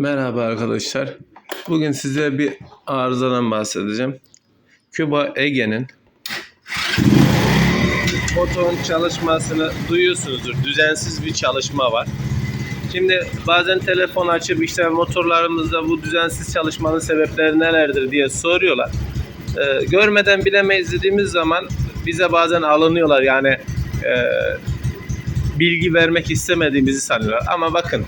Merhaba arkadaşlar. Bugün size bir arızadan bahsedeceğim. Küba Ege'nin motorun çalışmasını duyuyorsunuzdur. Düzensiz bir çalışma var. Şimdi bazen telefon açıp işte motorlarımızda bu düzensiz çalışmanın sebepleri nelerdir diye soruyorlar. Ee, görmeden bilemeyiz dediğimiz zaman bize bazen alınıyorlar yani e, bilgi vermek istemediğimizi sanıyorlar. Ama bakın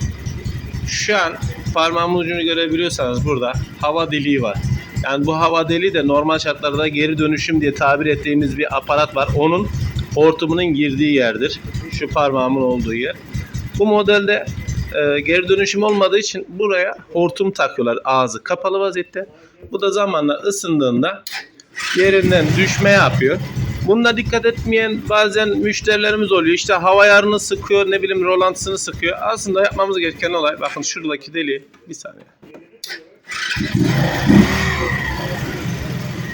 şu an parmağımın ucunu görebiliyorsanız burada hava deliği var. Yani bu hava deliği de normal şartlarda geri dönüşüm diye tabir ettiğimiz bir aparat var. Onun hortumunun girdiği yerdir. Şu parmağımın olduğu yer. Bu modelde e, geri dönüşüm olmadığı için buraya hortum takıyorlar ağzı kapalı vaziyette. Bu da zamanla ısındığında yerinden düşme yapıyor. Bunda dikkat etmeyen bazen müşterilerimiz oluyor. İşte hava yarını sıkıyor, ne bileyim rolantısını sıkıyor. Aslında yapmamız gereken olay, bakın şuradaki deliği, bir saniye.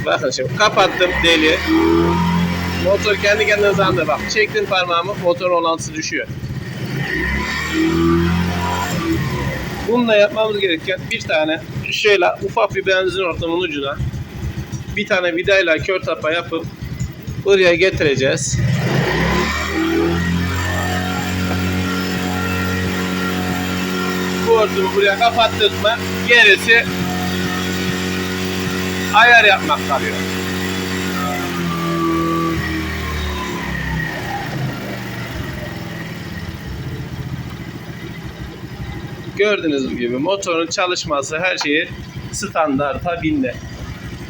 Bakın şimdi kapattım deliği. Motor kendi kendine hızlandı bak. Çektim parmağımı, motor rolantısı düşüyor. Bununla yapmamız gereken bir tane şöyle ufak bir benzin ortamının ucuna bir tane vidayla kör tapa yapıp buraya getireceğiz. Bu buraya kapattık mı gerisi ayar yapmak kalıyor. Gördüğünüz gibi motorun çalışması her şeyi standarta bindi.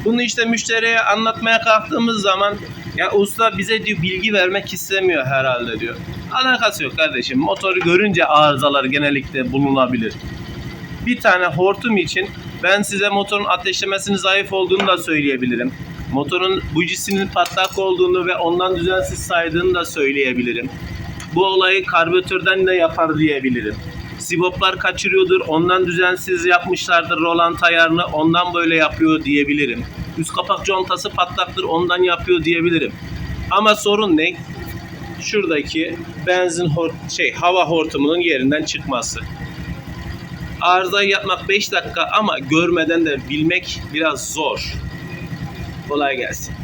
Bunu işte müşteriye anlatmaya kalktığımız zaman ya usta bize diyor bilgi vermek istemiyor herhalde diyor. Alakası yok kardeşim. Motoru görünce arızalar genellikle bulunabilir. Bir tane hortum için ben size motorun ateşlemesinin zayıf olduğunu da söyleyebilirim. Motorun bujisinin patlak olduğunu ve ondan düzensiz saydığını da söyleyebilirim. Bu olayı karbüratörden de yapar diyebilirim. Siboplar kaçırıyordur, ondan düzensiz yapmışlardır rolant ayarını, ondan böyle yapıyor diyebilirim. Üst kapak contası patlaktır, ondan yapıyor diyebilirim. Ama sorun ne? Şuradaki benzin hor şey hava hortumunun yerinden çıkması. Arızayı yapmak 5 dakika ama görmeden de bilmek biraz zor. Kolay gelsin.